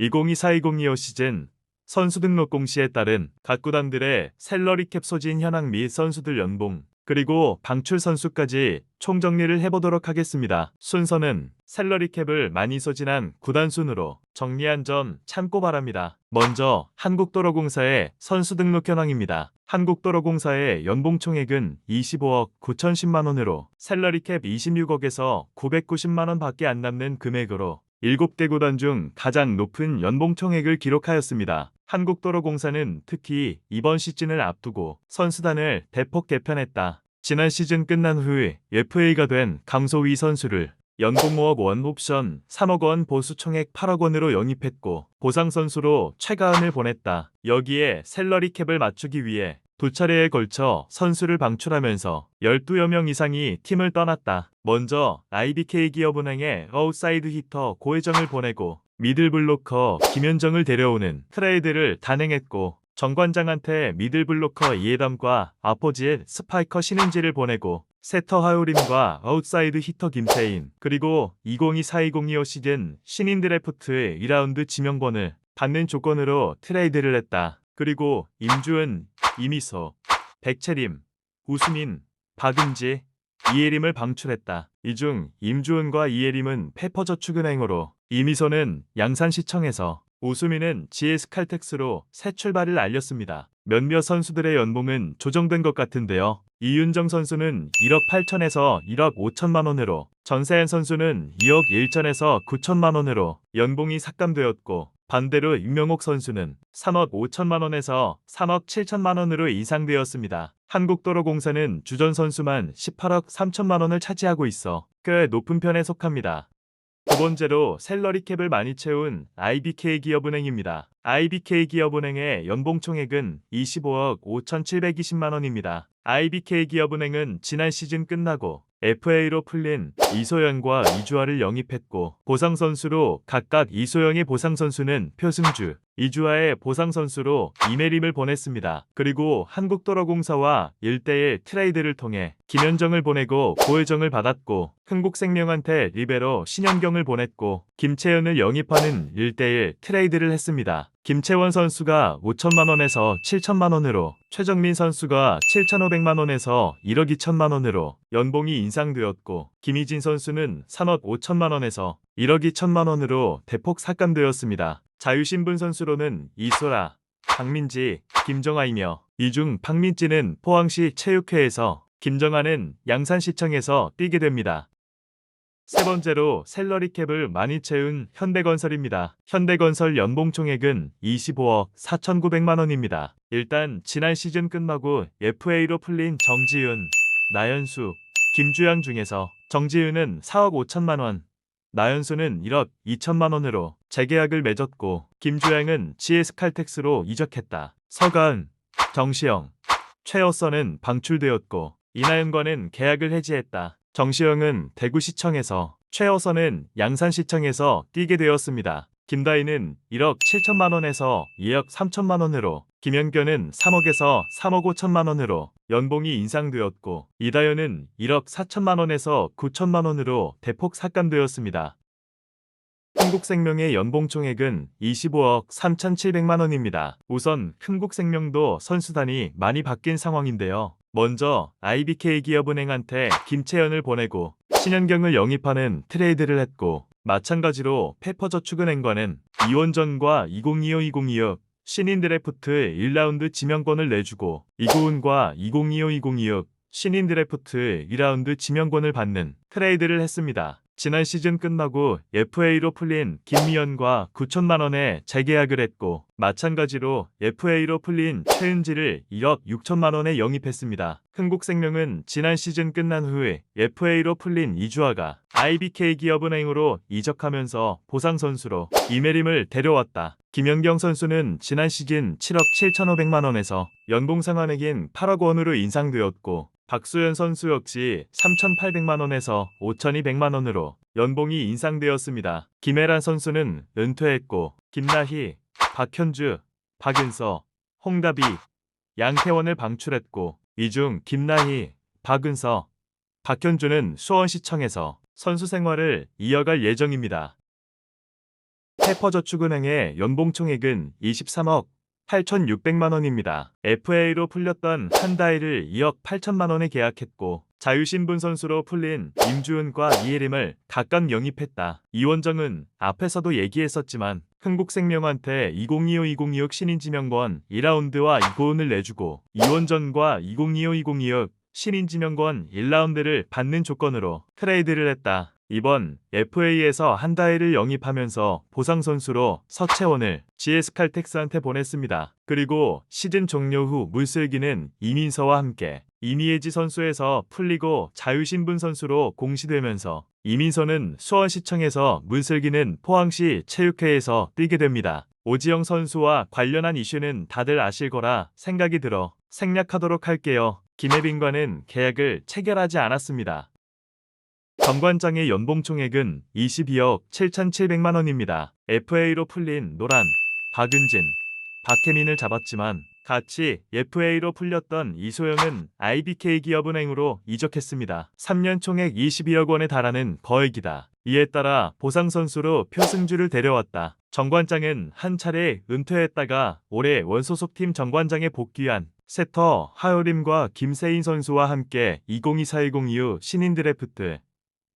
2024-2025 시즌 선수 등록 공시에 따른 각 구단들의 셀러리 캡 소진 현황 및 선수들 연봉 그리고 방출 선수까지 총정리를 해보도록 하겠습니다. 순서는 셀러리 캡을 많이 소진한 구단 순으로 정리한 점 참고 바랍니다. 먼저 한국도로공사의 선수 등록 현황입니다. 한국도로공사의 연봉 총액은 25억 9,010만 원으로 셀러리 캡 26억에서 990만 원 밖에 안 남는 금액으로 7개 구단 중 가장 높은 연봉 총액을 기록하였습니다. 한국도로공사는 특히 이번 시즌을 앞두고 선수단을 대폭 개편했다. 지난 시즌 끝난 후 FA가 된 강소희 선수를 연봉 5억 원 옵션 3억 원 보수 총액 8억 원으로 영입했고 보상 선수로 최가은을 보냈다. 여기에 셀러리 캡을 맞추기 위해 두 차례에 걸쳐 선수를 방출하면서 12여 명 이상이 팀을 떠났다. 먼저 IBK 기업은행에 아웃사이드 히터 고혜정을 보내고 미들블로커 김현정을 데려오는 트레이드를 단행했고 정관장한테 미들블로커 이해담과 아포지의 스파이커 신은지를 보내고 세터 하요림과 아웃사이드 히터 김태인 그리고 2024-2025 시즌 신인 드래프트 2라운드 지명권을 받는 조건으로 트레이드를 했다. 그리고 임주은, 이미소, 백채림, 우수민, 박은지, 이예림을 방출했다. 이 중 임주은과 이예림은 페퍼저축은행으로 이미소는 양산시청에서 우수민은 GS칼텍스로 새 출발을 알렸습니다. 몇몇 선수들의 연봉은 조정된 것 같은데요. 이윤정 선수는 1억 8천에서 1억 5천만 원으로, 전세현 선수는 2억 1천에서 9천만 원으로 연봉이 삭감되었고, 반대로 임명옥 선수는 3억 5천만 원에서 3억 7천만 원으로 인상되었습니다. 한국도로공사는 주전 선수만 18억 3천만 원을 차지하고 있어 꽤 높은 편에 속합니다. 두 번째로 셀러리 캡을 많이 채운 IBK 기업은행입니다. IBK 기업은행의 연봉 총액은 25억 5,720만 원입니다. IBK 기업은행은 지난 시즌 끝나고 FA로 풀린 이소영과 이주아를 영입했고 보상 선수로 각각 이소영의 보상 선수는 표승주, 이주아의 보상 선수로 이메림을 보냈습니다. 그리고 한국도로공사와 1대1 트레이드를 통해 김현정을 보내고 고혜정을 받았고 흥국생명한테 리베로 신현경을 보냈고 김채연을 영입하는 1대1 트레이드를 했습니다. 김채원 선수가 5천만 원에서 7천만 원으로 최정민 선수가 7,500만 원에서 1억 2천만 원으로 연봉이 인상되었고 김희진 선수는 3억 5천만 원에서 1억 2천만 원으로 대폭 삭감되었습니다. 자유신분 선수로는 이소라, 박민지, 김정아이며 이중 박민지는 포항시 체육회에서 김정아는 양산시청에서 뛰게 됩니다. 세 번째로 셀러리 캡을 많이 채운 현대건설입니다. 현대건설 연봉 총액은 25억 4,900만 원입니다. 일단 지난 시즌 끝나고 FA로 풀린 정지윤, 나연수, 김주영 중에서 정지윤은 4억 5천만 원, 나연수는 1억 2천만 원으로 재계약을 맺었고 김주영은 GS칼텍스로 이적했다. 서가은, 정시영, 최어선은 방출되었고 이나연과는 계약을 해지했다. 정시영은 대구시청에서, 최어선은 양산시청에서 뛰게 되었습니다. 김다희는 1억 7천만 원에서 2억 3천만 원으로, 김현견은 3억에서 3억 5천만 원으로 연봉이 인상되었고, 이다현은 1억 4천만 원에서 9천만 원으로 대폭 삭감되었습니다. 흥국생명의 연봉 총액은 25억 3,700만 원입니다. 우선 흥국생명도 선수단이 많이 바뀐 상황인데요. 먼저 IBK 기업은행한테 김채연을 보내고 신현경을 영입하는 트레이드를 했고 마찬가지로 페퍼저축은행과는 이원전과 2025-2026 신인 드래프트 1라운드 지명권을 내주고 이고은과 2025-2026 신인 드래프트 2라운드 지명권을 받는 트레이드를 했습니다. 지난 시즌 끝나고 FA로 풀린 김미연과 9천만 원에 재계약을 했고 마찬가지로 FA로 풀린 최은지를 1억 6천만 원에 영입했습니다. 흥국생명은 지난 시즌 끝난 후에 FA로 풀린 이주아가 IBK 기업은행으로 이적하면서 보상 선수로 이메림을 데려왔다. 김연경 선수는 지난 시즌 7억 7,500만 원에서 연봉 상한액인 8억 원으로 인상되었고 박수현 선수 역시 3,800만 원에서 5,200만 원으로 연봉이 인상되었습니다. 김혜란 선수는 은퇴했고 김나희, 박현주, 박은서, 홍다비, 양태원을 방출했고 이 중 김나희, 박은서, 박현주는 수원시청에서 선수 생활을 이어갈 예정입니다. 페퍼저축은행의 연봉 총액은 23억 8,600만 원입니다. FA로 풀렸던 한다이를 2억 8천만 원에 계약했고 자유신분 선수로 풀린 임주은과 이혜림을 각각 영입했다. 이원정은 앞에서도 얘기했었지만 흥국생명한테 2025-2026 신인지명권 2라운드와 이고은을 내주고 이원정과 2025-2026 신인지명권 1라운드를 받는 조건으로 트레이드를 했다. 이번 FA에서 한다이를 영입하면서 보상 선수로 서채원을 GS 칼텍스한테 보냈습니다. 그리고 시즌 종료 후 물슬기는 이민서와 함께 이미에지 선수에서 풀리고 자유신분 선수로 공시되면서 이민서는 수원시청에서 문슬기는 포항시 체육회에서 뛰게 됩니다. 오지영 선수와 관련한 이슈는 다들 아실 거라 생각이 들어 생략하도록 할게요. 김혜빈과는 계약을 체결하지 않았습니다. 정관장의 연봉 총액은 22억 7,700만 원입니다. FA로 풀린 노란, 박은진, 박혜민을 잡았지만 같이 FA로 풀렸던 이소영은 IBK 기업은행으로 이적했습니다. 3년 총액 22억 원에 달하는 거액이다. 이에 따라 보상 선수로 표승주를 데려왔다. 정관장은 한 차례 은퇴했다가 올해 원소속팀 정관장에 복귀한 세터 하요림과 김세인 선수와 함께 2024-2025 이후 신인 드래프트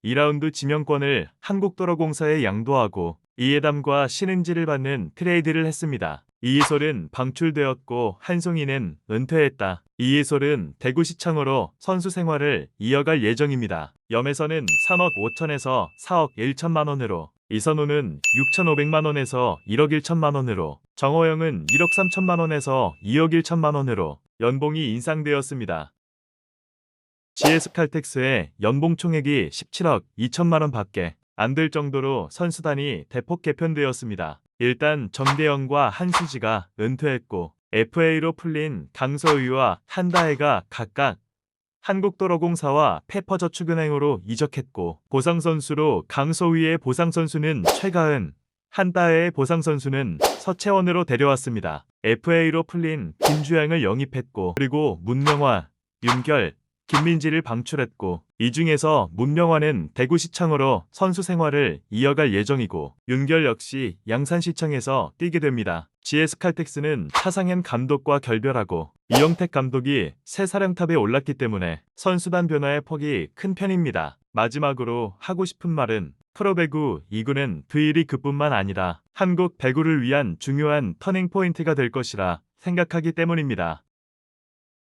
2라운드 지명권을 한국도로공사에 양도하고 이해담과 신은지를 받는 트레이드를 했습니다. 이희솔은 방출되었고 한송이는 은퇴했다. 이희솔은 대구시청으로 선수 생활을 이어갈 예정입니다. 염에서는 3억 5천에서 4억 1천만 원으로 이선우는 6,500만 원에서 1억 1천만 원으로 정호영은 1억 3천만 원에서 2억 1천만 원으로 연봉이 인상되었습니다. GS 칼텍스의 연봉 총액이 17억 2천만 원 밖에 안 될 정도로 선수단이 대폭 개편되었습니다. 일단 정대영과 한수지가 은퇴했고 FA로 풀린 강서우와 한다혜가 각각 한국도로공사와 페퍼저축은행으로 이적했고 보상선수로 강서우의 보상선수는 최가은, 한다혜의 보상선수는 서채원으로 데려왔습니다. FA로 풀린 김주양을 영입했고 그리고 문명화, 윤결, 김민지를 방출했고 이 중에서 문명화는 대구시청으로 선수 생활을 이어갈 예정이고 윤결 역시 양산시청에서 뛰게 됩니다. GS 칼텍스는 차상현 감독과 결별하고 이영택 감독이 새 사령탑에 올랐기 때문에 선수단 변화의 폭이 큰 편입니다. 마지막으로 하고 싶은 말은 프로배구 2구는 드일이 그뿐만 아니라 한국 배구를 위한 중요한 터닝 포인트가 될 것이라 생각하기 때문입니다.